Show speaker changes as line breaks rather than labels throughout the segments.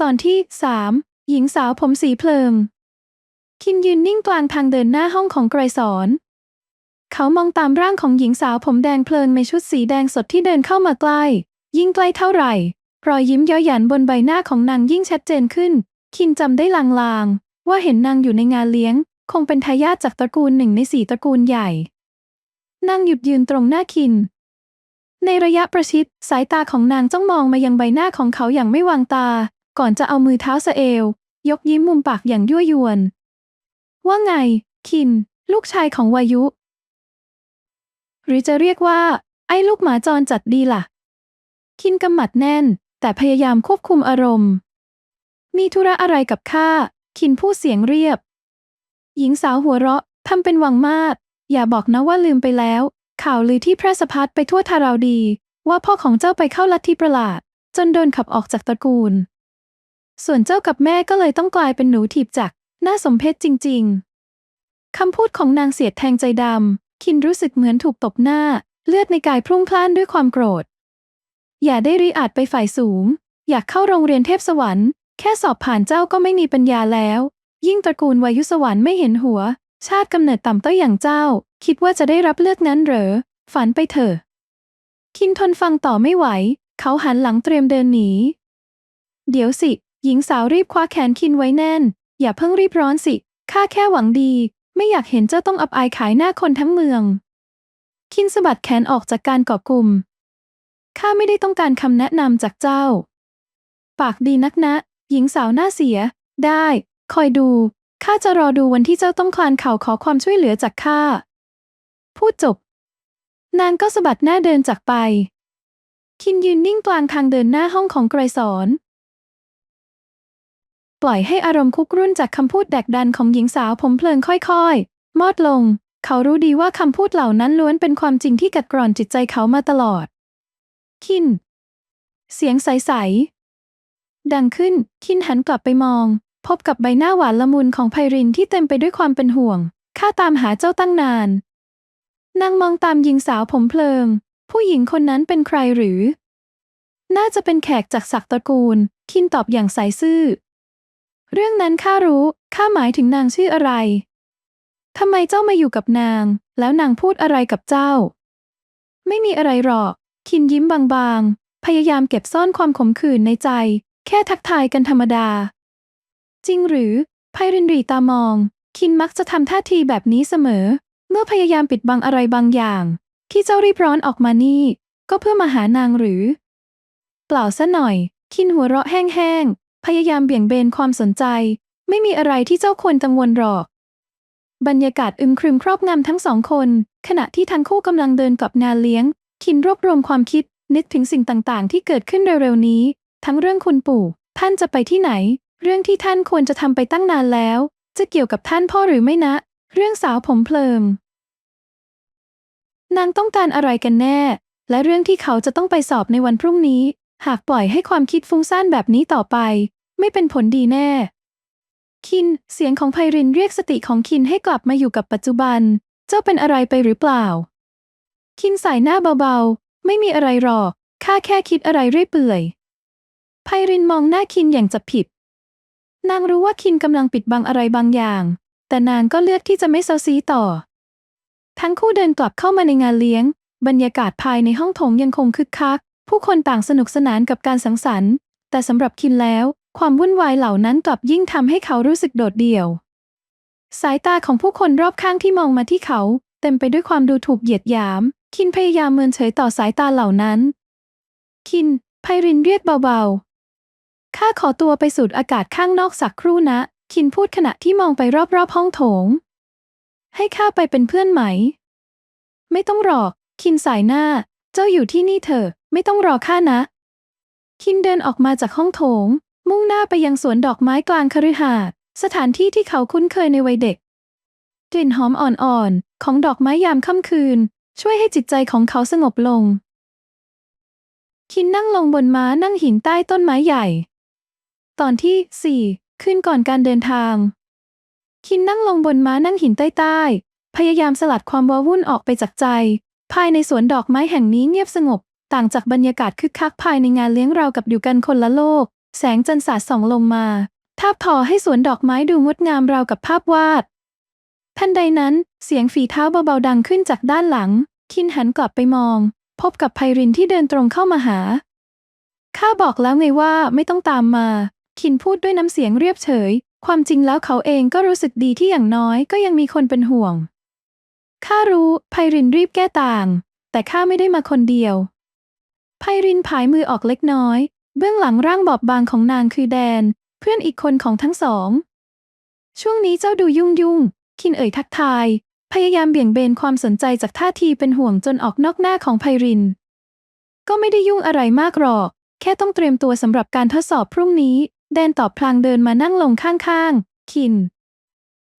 ตอนที่สามหญิงสาวผมสีเพลิง คินยืนนิ่งกลางทางเดินหน้าห้องของไกรสอน เขามองตามร่างของหญิงสาวผมแดงเพลิงในชุดสีแดงสดที่เดินเข้ามาใกล้ ยิ่งใกล้เท่าไหร่ รอยยิ้มย้อยหยันบนใบหน้าของนางยิ่งชัดเจนขึ้น คินจำได้ลางๆ ว่าเห็นนางอยู่ในงานเลี้ยง คงเป็นทายาทจากตระกูลหนึ่งในสี่ตระกูลใหญ่นางหยุดยืนตรงหน้าคิน ในระยะประชิด สายตาของนางจ้องมองมายังใบหน้าของเขาอย่างไม่วางตา ก่อนจะเอามือเท้าสะเอวยกยิ้มมุมปากอย่างยั่วยวน ว่าไง คิน ลูกชายของวายุ หรือจะเรียกว่า ไอ้ลูกหมาจรจัดดีล่ะ คินกำหมัดแน่น แต่พยายามควบคุมอารมณ์ มีธุระอะไรกับข้าคินพูดเสียงเรียบ หญิงสาวหัวเราะทำเป็นวังมากอย่าบอกนะว่าลืมไปแล้ว ข่าวลือที่แพร่สะพัดไปทั่วทาราวดี ว่าพ่อของเจ้าไปเข้าลัทธิประหลาด จนโดนขับออกจากตระกูล ส่วนเจ้ากับแม่ก็เลยต้องกลายเป็นหนูถีบจักน่าสมเพชจริง ๆ คำพูดของนางเสียดแทงใจดำ คินรู้สึกเหมือนถูกตบหน้า เลือดในกายพรุ่งพล่านด้วยความโกรธ อย่าได้ริอาจไปฝ่ายสูง อยากเข้าโรงเรียนเทพสวรรค์ แค่สอบผ่านเจ้าก็ไม่มีปัญญาแล้ว ยิ่งตระกูลวายุสวรรค์ไม่เห็นหัว ชาติกำเนิดต่ำต้อยอย่างเจ้า คิดว่าจะได้รับเลือกนั้นเหรอ ฝันไปเถอะ คินทนฟังต่อไม่ไหว เขาหันหลังเตรียมเดินหนี เดี๋ยวสิ หญิงสาวรีบคว้าแขนคินไว้แน่น อย่าเพิ่งรีบร้อนสิ ข้าแค่หวังดี ไม่อยากเห็นเจ้าต้องอับอายขายหน้าคนทั้งเมือง คินสะบัดแขนออกจากการกอบกลุ่ม ข้าไม่ได้ต้องการคำแนะนำจากเจ้า ปากดีนักนะ หญิงสาวหน้าเสีย ได้ คอยดู ข้าจะรอดูวันที่เจ้าต้องคลานเข่าขอความช่วยเหลือจากข้า พูดจบ นางก็สะบัดหน้าเดินจากไป คินยืนนิ่งกลางทางเดินหน้าห้องของไกรสอน ปล่อยให้อารมณ์คุกรุ่นจากคำพูดแดกดันของหญิงสาวผมเพลิงค่อยๆ มอดลง เขารู้ดีว่าคำพูดเหล่านั้นล้วนเป็นความจริงที่กัดกร่อนจิตใจเขามาตลอด คิน เสียงใสๆ ดังขึ้น คินหันกลับไปมอง พบกับใบหน้าหวานละมุนของไพรินที่เต็มไปด้วยความเป็นห่วง ข้าตามหาเจ้าตั้งนาน นางมองตามหญิงสาวผมเพลิง ผู้หญิงคนนั้นเป็นใครหรือ น่าจะเป็นแขกจากศักตระกูล คินตอบอย่างใสซื่อ เรื่องนั้นข้ารู้ข้าหมายถึงนางชื่ออะไรทำไมเจ้ามาอยู่กับนาง แล้วนางพูดอะไรกับเจ้า ไม่มีอะไรหรอก คินยิ้มบางๆ พยายามเก็บซ่อนความขมขื่นในใจ แค่ทักทายกันธรรมดา จริงหรือไพรินรีตามอง คินมักจะทำท่าทีแบบนี้เสมอ เมื่อพยายามปิดบังอะไรบางอย่าง ที่เจ้ารีบร้อนออกมานี่ ก็เพื่อมาหานางหรือ เปล่าซะหน่อย คินหัวเราะแห้งๆ พยายามเบี่ยงเบนความสนใจ ไม่มีอะไรที่เจ้าควรกังวลหรอก บรรยากาศอึมครึมครอบงำทั้งสองคน ขณะที่ทั้งคู่กำลังเดินกลับงานเลี้ยง คินรวบรวมความคิดนึกถึงสิ่งต่างๆ ที่เกิดขึ้นเร็วๆนี้ ทั้งเรื่องคุณปู่ ท่านจะไปที่ไหน เรื่องที่ท่านควรจะทำไปตั้งนานแล้ว จะเกี่ยวกับท่านพ่อหรือไม่นะ เรื่องสาวผมเพลิงนางต้องการอะไรกันแน่ และเรื่องที่เขาจะต้องไปสอบในวันพรุ่งนี้ หากปล่อยให้ความคิดฟุ้งซ่านแบบนี้ต่อไป ไม่เป็นผลดีแน่ คิน เสียงของไพรินเรียกสติของคินให้กลับมาอยู่กับปัจจุบัน เจ้าเป็นอะไรไปหรือเปล่า คินสายหน้าเบาๆ ไม่มีอะไรหรอก ข้าแค่คิดอะไรเรื่อยเปื่อยไพรินมองหน้าคินอย่างจับผิด นางรู้ว่าคินกำลังปิดบังอะไรบางอย่าง แต่นางก็เลือกที่จะไม่เซาซีต่อ ทั้งคู่เดินกลับเข้ามาในงานเลี้ยง บรรยากาศภายในห้องโถงยังคงคึกคัก ผู้คนต่างสนุกสนานกับการสังสรรค์ แต่สำหรับคินแล้ว ความวุ่นวายเหล่านั้นกลับยิ่งทำให้เขารู้สึกโดดเดี่ยว สายตาของผู้คนรอบข้างที่มองมาที่เขา เต็มไปด้วยความดูถูกเหยียดหยาม คินพยายามเมินเฉยต่อสายตาเหล่านั้น คินไพรินเรียกเบาๆ ข้าขอตัวไปสูดอากาศข้างนอกสักครู่นะ คินพูดขณะที่มองไปรอบๆห้องโถง ให้ข้าไปเป็นเพื่อนไหม ไม่ต้องหรอก คินสายหน้า เจ้าอยู่ที่นี่เถอะไม่ต้องรอข้านะ คินเดินออกมาจากห้องโถง มุ่งหน้าไปยังสวนดอกไม้กลางคฤหาสน์สถานที่ที่เขาคุ้นเคยในวัยเด็ก กลิ่นหอมอ่อนๆ ของดอกไม้ยามค่ำคืน ช่วยให้จิตใจของเขาสงบลง คินนั่งลงบนม้านั่งหินใต้ต้นไม้ใหญ่ ตอนที่สี่คืนก่อนการเดินทาง คินนั่งลงบนม้านั่งหินใต้ๆพยายามสลัดความว้าวุ่นออกไปจากใจ ภายในสวนดอกไม้แห่งนี้เงียบสงบ ต่างจากบรรยากาศคึกคักภายในงานเลี้ยงราวกับอยู่กันคนละโลก แสงจันทร์สาดส่องลงมาทาบทอให้สวนดอกไม้ดูงดงามราวกับภาพวาดทันใดนั้นเสียงฝีเท้าเบาๆดังขึ้นจากด้านหลัง คินหันกลับไปมอง พบกับไพรินที่เดินตรงเข้ามาหา ข้าบอกแล้วไงว่าไม่ต้องตามมา คินพูดด้วยน้ำเสียงเรียบเฉย ความจริงแล้วเขาเองก็รู้สึกดีที่อย่างน้อยก็ยังมีคนเป็นห่วง ข้ารู้ไพรินรีบแก้ต่าง แต่ข้าไม่ได้มาคนเดียวไพรินผายมือออกเล็กน้อย เบื้องหลังร่างบอบบางของนางคือแดน เพื่อนอีกคนของทั้งสอง ช่วงนี้เจ้าดูยุ่งยุ่งคินเอ่ยทักทาย พยายามเบี่ยงเบนความสนใจจากท่าทีเป็นห่วงจนออกนอกหน้าของไพริน ก็ไม่ได้ยุ่งอะไรมากหรอก แค่ต้องเตรียมตัวสำหรับการทดสอบพรุ่งนี้ แดนตอบพลางเดินมานั่งลงข้างๆ คิน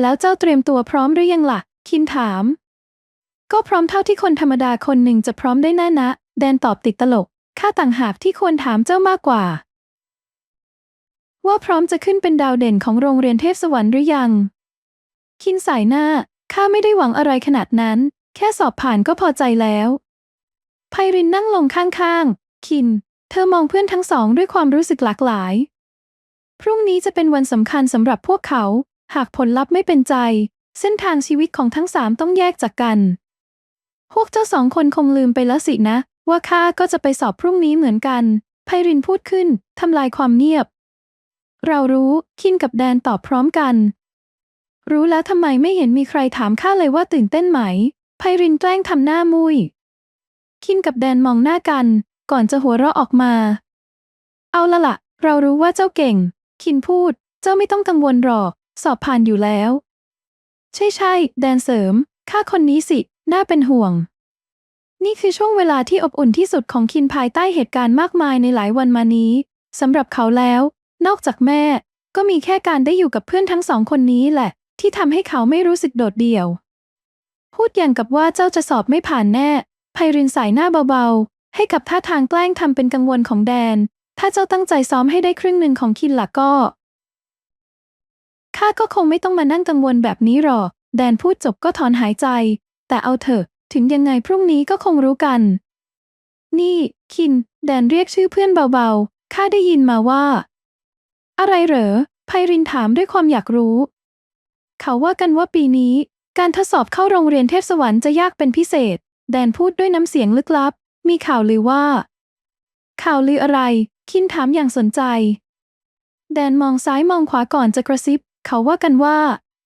แล้วเจ้าเตรียมตัวพร้อมหรือยังล่ะ คินถาม ก็พร้อมเท่าที่คนธรรมดาคนหนึ่งจะพร้อมได้แน่นะ แดนตอบติดตลก ข้าต่างหากที่ควรถามเจ้ามากกว่า ว่าพร้อมจะขึ้นเป็นดาวเด่นของโรงเรียนเทพสวรรค์หรือยัง คินสายหน้า ข้าไม่ได้หวังอะไรขนาดนั้น แค่สอบผ่านก็พอใจแล้วไพรินนั่งลงข้างๆ คิน เธอมองเพื่อนทั้งสองด้วยความรู้สึกหลากหลาย พรุ่งนี้จะเป็นวันสำคัญสำหรับพวกเขา หากผลลัพธ์ไม่เป็นใจ เส้นทางชีวิตของทั้งสามต้องแยกจากกัน พวกเจ้าสองคนคงลืมไปแล้วสินะ ว่าข้าก็จะไปสอบพรุ่งนี้เหมือนกัน ไพรินพูดขึ้น ทำลายความเงียบ เรารู้ คินกับแดนตอบพร้อมกัน รู้แล้วทำไมไม่เห็นมีใครถามข้าเลยว่าตื่นเต้นไหม ไพรินแกล้งทำหน้ามุย คินกับแดนมองหน้ากัน ก่อนจะหัวเราะออกมา เอาละละเรารู้ว่าเจ้าเก่ง คินพูด เจ้าไม่ต้องกังวลหรอก สอบผ่านอยู่แล้ว ใช่ใช่ แดนเสริม ข้าคนนี้สิ น่าเป็นห่วง นี่คือช่วงเวลาที่อบอุ่นที่สุดของคินภายใต้เหตุการณ์มากมายในหลายวันมานี้สำหรับเขาแล้ว นอกจากแม่ ก็มีแค่การได้อยู่กับเพื่อนทั้งสองคนนี้แหละ ที่ทำให้เขาไม่รู้สึกโดดเดี่ยว พูดอย่างกับว่าเจ้าจะสอบไม่ผ่านแน่ไพรินสายหน้าเบาๆ ให้กับท่าทางแกล้งทำเป็นกังวลของแดน ถ้าเจ้าตั้งใจซ้อมให้ได้ครึ่งหนึ่งของคินล่ะก็ข้าก็คงไม่ต้องมานั่งกังวลแบบนี้หรอก แดนพูดจบก็ถอนหายใจ แต่เอาเถอะ ถึงยังไงพรุ่งนี้ก็คงรู้กัน นี่ คิน แดนเรียกชื่อเพื่อนเบาๆข้าได้ยินมาว่า อะไรเหรอไพรินถามด้วยความอยากรู้ เขาว่ากันว่าปีนี้ การทดสอบเข้าโรงเรียนเทพสวรรค์จะยากเป็นพิเศษ แดนพูดด้วยน้ำเสียงลึกลับ มีข่าวลือว่า ข่าวลืออะไร คินถามอย่างสนใจ แดนมองซ้ายมองขวาก่อนจะกระซิบ เขาว่ากันว่า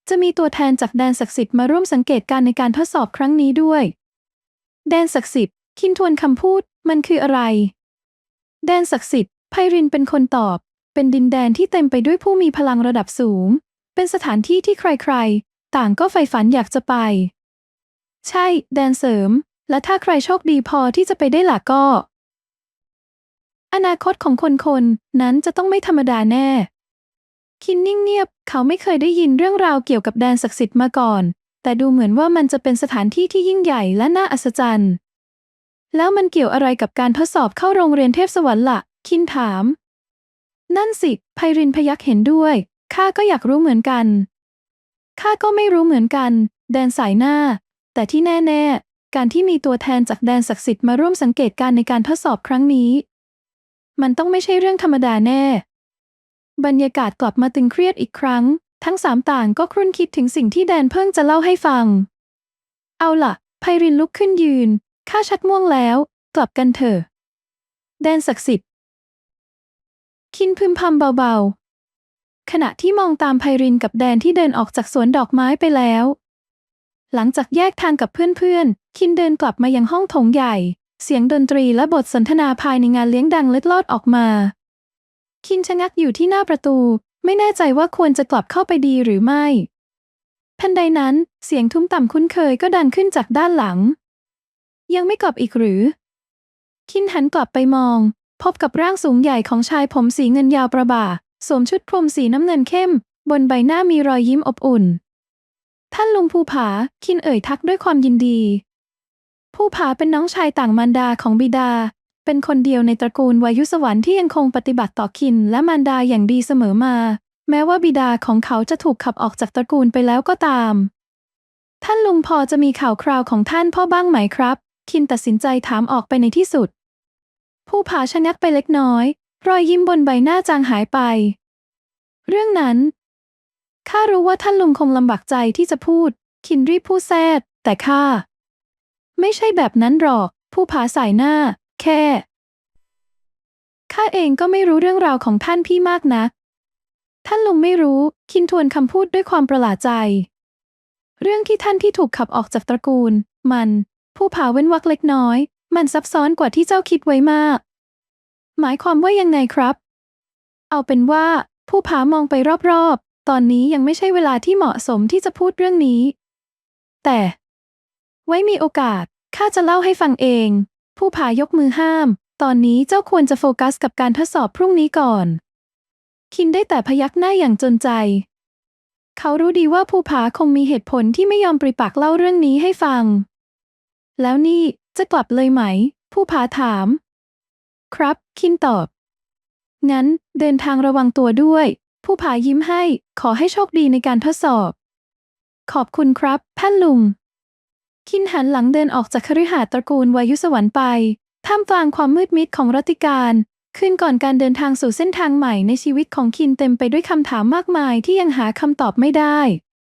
จะมีตัวแทนจากแดนศักดิ์สิทธิ์มาร่วมสังเกตการณ์ในการทดสอบครั้งนี้ด้วย แดนศักดิ์สิทธิ์ คินทวนคำพูด มันคืออะไร แดนศักดิ์สิทธิ์ไพรินเป็นคนตอบ เป็นดินแดนที่เต็มไปด้วยผู้มีพลังระดับสูง เป็นสถานที่ที่ใครๆ ต่างก็ใฝ่ฝันอยากจะไป ใช่ แดนเสริม และถ้าใครโชคดีพอที่จะไปได้ล่ะก็ อนาคตของคนคนๆนั้นจะต้องไม่ธรรมดาแน่ คินนิ่งเงียบ เขาไม่เคยได้ยินเรื่องราวเกี่ยวกับแดนศักดิ์สิทธิ์มาก่อน แต่ดูเหมือนว่ามันจะเป็นสถานที่ที่ยิ่งใหญ่และน่าอัศจรรย์ แล้วมันเกี่ยวอะไรกับการทดสอบเข้าโรงเรียนเทพสวรรค์ล่ะ คินถาม นั่นสิไพรินพยักเห็นด้วย ข้าก็อยากรู้เหมือนกัน ข้าก็ไม่รู้เหมือนกัน แดนสายหน้า แต่ที่แน่ ๆ การที่มีตัวแทนจากแดนศักดิ์สิทธิ์มาร่วมสังเกตการณ์ในการทดสอบครั้งนี้ มันต้องไม่ใช่เรื่องธรรมดาแน่ บรรยากาศกลับมาตึงเครียดอีกครั้ง ทั้งสามต่างก็ครุ่นคิดถึงสิ่งที่แดนเพิ่งจะเล่าให้ฟัง เอาล่ะ ไพรินลุกขึ้นยืน ข้าชักม่วงแล้ว กลับกันเถอะ แดนศักดิ์สิทธิ์ คินพึมพำเบาๆ ขณะที่มองตามไพรินกับแดนที่เดินออกจากสวนดอกไม้ไปแล้ว หลังจากแยกทางกับเพื่อนๆ คินเดินกลับมายังห้องโถงใหญ่ เสียงดนตรีและบทสนทนาภายในงานเลี้ยงดังเล็ดลอดออกมา คินชะงักอยู่ที่หน้าประตู ไม่แน่ใจว่าควรจะกลับเข้าไปดีหรือไม่ทันใดนั้นเสียงทุ้มต่ำคุ้นเคยก็ดังขึ้นจากด้านหลัง ยังไม่กลับอีกหรือ คินหันกลับไปมอง พบกับร่างสูงใหญ่ของชายผมสีเงินยาวประบ่าสวมชุดพรมสีน้ำเงินเข้ม บนใบหน้ามีรอยยิ้มอบอุ่น ท่านลุงภูผา คินเอ่ยทักด้วยความยินดี ภูผาเป็นน้องชายต่างมารดาของบิดา เป็นคนเดียวในตระกูลวายุสวรรค์ที่ยังคงปฏิบัติต่อคินและมารดาอย่างดีเสมอมา แม้ว่าบิดาของเขาจะถูกขับออกจากตระกูลไปแล้วก็ตาม ท่านลุงพอจะมีข่าวคราวของท่านพ่อบ้างไหมครับ คินตัดสินใจถามออกไปในที่สุด ผู้ผาชะงักไปเล็กน้อย รอยยิ้มบนใบหน้าจางหายไป เรื่องนั้นข้ารู้ว่าท่านลุงคงลำบากใจที่จะพูด คินรีบพูดแซดแต่ข้า ไม่ใช่แบบนั้นหรอก ผู้ผาสายหน้า แค่ ข้าเองก็ไม่รู้เรื่องราวของท่านพี่มากนะท่านลุงไม่รู้ คินทวนคำพูดด้วยความประหลาดใจ เรื่องที่ท่านที่ถูกขับออกจากตระกูล มัน ผู้ผาเว้นวรรคเล็กน้อย มันซับซ้อนกว่าที่เจ้าคิดไว้มาก หมายความว่ายังไงครับ เอาเป็นว่า ผู้ผามองไปรอบๆ ตอนนี้ยังไม่ใช่เวลาที่เหมาะสมที่จะพูดเรื่องนี้ แต่ ไว้มีโอกาสข้าจะเล่าให้ฟังเอง ผู้ผายกมือห้าม ตอนนี้เจ้าควรจะโฟกัสกับการทดสอบพรุ่งนี้ก่อน คินได้แต่พยักหน้าอย่างจนใจ เขารู้ดีว่าภูผาคงมีเหตุผลที่ไม่ยอมปริปากเล่าเรื่องนี้ให้ฟัง แล้วนี่จะกลับเลยไหมภูผาถาม ครับ คินตอบ งั้นเดินทางระวังตัวด้วยภูผายิ้มให้ ขอให้โชคดีในการทดสอบ ขอบคุณครับท่านลุง คินหันหลังเดินออกจากคฤหาสน์ตระกูลวายุสวรรค์ไป ท่ามกลางความมืดมิดของรัติการคืนก่อนการเดินทางสู่เส้นทางใหม่ในชีวิตของคินเต็มไปด้วยคำถามมากมายที่ยังหาคำตอบไม่ได้